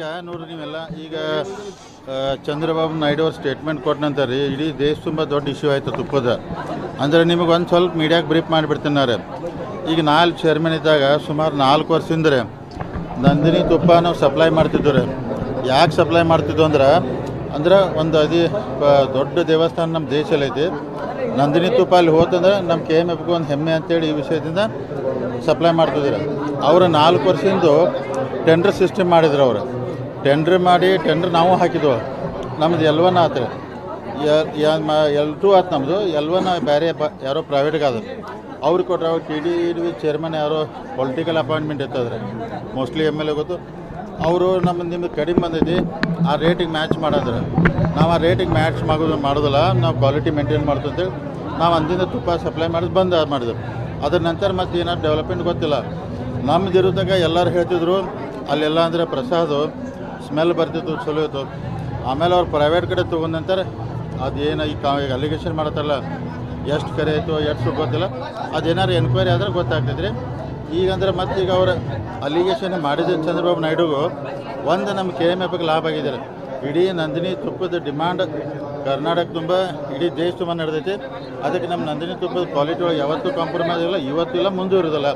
ಈಗ ನೋಡ್ರಿ ನೀವೆಲ್ಲ, ಈಗ ಚಂದ್ರಬಾಬು ನಾಯ್ಡು ಅವ್ರ ಸ್ಟೇಟ್ಮೆಂಟ್ ಕೊಟ್ಟ ನಂತರ ರೀ, ಇಡೀ ದೇಶ ತುಂಬ ದೊಡ್ಡ ಇಶ್ಯೂ ಆಯಿತು ತುಪ್ಪದ. ಅಂದ್ರೆ ನಿಮಗೆ ಒಂದು ಸ್ವಲ್ಪ ಮೀಡಿಯಾಗೆ ಬ್ರೀಫ್ ಮಾಡಿಬಿಡ್ತೀನಿ ಈಗ ನಾಲ್ಕು ಚೇರ್ಮನ್ ಇದ್ದಾಗ ಸುಮಾರು ನಾಲ್ಕು ವರ್ಷದಿಂದ ನಂದಿನಿ ತುಪ್ಪ ನಾವು ಸಪ್ಲೈ ಮಾಡ್ತಿದ್ದು ರೀ ಯಾಕೆ ಸಪ್ಲೈ ಮಾಡ್ತಿದ್ದು ಅಂದ್ರೆ ಅಂದ್ರೆ ಒಂದು ಅದಿ ದೊಡ್ಡ ದೇವಸ್ಥಾನ ನಮ್ಮ ದೇಶಲ್ಲೈತಿ ನಂದಿನಿ ತುಪ್ಪ ಅಲ್ಲಿ ಹೋತಂದ್ರೆ ನಮ್ಮ ಕೆ ಎಂ ಎಫ್ಗೆ ಒಂದು ಹೆಮ್ಮೆ ಅಂತೇಳಿ ಈ ವಿಷಯದಿಂದ ಸಪ್ಲೈ ಮಾಡ್ತಿದ್ರು ಅವರು ನಾಲ್ಕು ವರ್ಷದಿಂದ ಟೆಂಡರ್ ಸಿಸ್ಟಮ್ ಮಾಡಿದ್ರು ಅವರು. ಟೆಂಡ್ರ್ ಮಾಡಿ ಟೆಂಡ್ರ್ ನಾವು ಹಾಕಿದ್ವು. ನಮ್ದು ಒನ್ ಆತು ಎಲ್ ಟು ಆತು ನಮ್ಮದು ಎಲ್ವನ ಬೇರೆ ಪ ಯಾರೋ ಪ್ರೈವೇಟ್ಗೆ ಆದ ಅವ್ರಿಗೆ ಕೊಟ್ಟರೆ ಅವ್ರು ಟಿ ಡಿ ವಿ ಚೇರ್ಮನ್ ಯಾರೋ ಪೊಲಿಟಿಕಲ್ ಅಪಾಯಿಂಟ್ಮೆಂಟ್ ಇರ್ತದ್ರೆ ಮೋಸ್ಟ್ಲಿ ಎಂ ಎಲ್ ಎ ಗೊತ್ತು. ಅವರು ನಮ್ಮ ನಿಮ್ದು ಕಡಿಮೆ ಬಂದೈತಿ. ಆ ರೇಟಿಗೆ ಮ್ಯಾಚ್ ಮಾಡಿದ್ರೆ. ನಾವು ಆ ರೇಟಿಗೆ ಮ್ಯಾಚ್ ಮಾಡೋದು, ಮಾಡೋದಿಲ್ಲ. ನಾವು ಕ್ವಾಲಿಟಿ ಮೇಂಟೈನ್ ಮಾಡ್ತಂತೇಳಿ ನಾವು ಅಂದಿಂದ ತುಪ್ಪ ಸಪ್ಲೈ ಮಾಡೋದು ಬಂದ್ ಮಾಡಿದ್ರು ಅದ್ರ ನಂತರ ಮತ್ತೆ ಏನಾದ್ರು ಡೆವಲಪ್ಮೆಂಟ್ ಗೊತ್ತಿಲ್ಲ. ನಮ್ದು ಇರೋದಾಗ ಎಲ್ಲರೂ ಹೇಳ್ತಿದ್ರು. ಅಲ್ಲೆಲ್ಲ ಅಂದರೆ ಪ್ರಸಾದ ಸ್ಮೆಲ್ ಬರ್ತಿತ್ತು, ಚಲೋ ಇತ್ತು. ಆಮೇಲೆ ಅವ್ರು ಪ್ರೈವೇಟ್ ಕಡೆ ತೊಗೊಂಡಂತಾರೆ ಅದೇನು ಈ ಕಾ, ಈಗ ಅಲಿಗೇಷನ್ ಮಾಡತ್ತಲ್ಲ ಎಷ್ಟು ಕರೆ ಆಯಿತು, ಎಷ್ಟು ಗೊತ್ತಿಲ್ಲ. ಅದೇನಾದ್ರು ಎನ್ಕ್ವೈರಿ ಆದ್ರೆ ಗೊತ್ತಾಗ್ತೈತ್ರಿ. ರೀ ಈಗಂದ್ರೆ ಮತ್ತೆ ಈಗ ಅವರು ಅಲಿಗೇಷನ್ ಮಾಡಿದ ಚಂದ್ರಬಾಬು ನಾಯ್ಡುಗೂ, ಒಂದು ನಮ್ಮ ಕೆ ಎಂ ಎಫ್ಗೆ ಲಾಭ ಆಗಿದ್ದಾರೆ. ಇಡೀ ನಂದಿನಿ ತುಪ್ಪದ ಡಿಮ್ಯಾಂಡ್ ಕರ್ನಾಟಕ ತುಂಬ ಇಡೀ ದೇಶ ತುಂಬ ನಡೆದೈತಿ. ಅದಕ್ಕೆ ನಮ್ಮ ನಂದಿನಿ ತುಪ್ಪದ ಕ್ವಾಲಿಟಿ ಒಳಗೆ ಯಾವತ್ತೂ ಕಾಂಪ್ರಮೈಸ್ ಇಲ್ಲ ಇವತ್ತು ಇಲ್ಲ ಮುಂದೆ ಇರೋದಿಲ್ಲ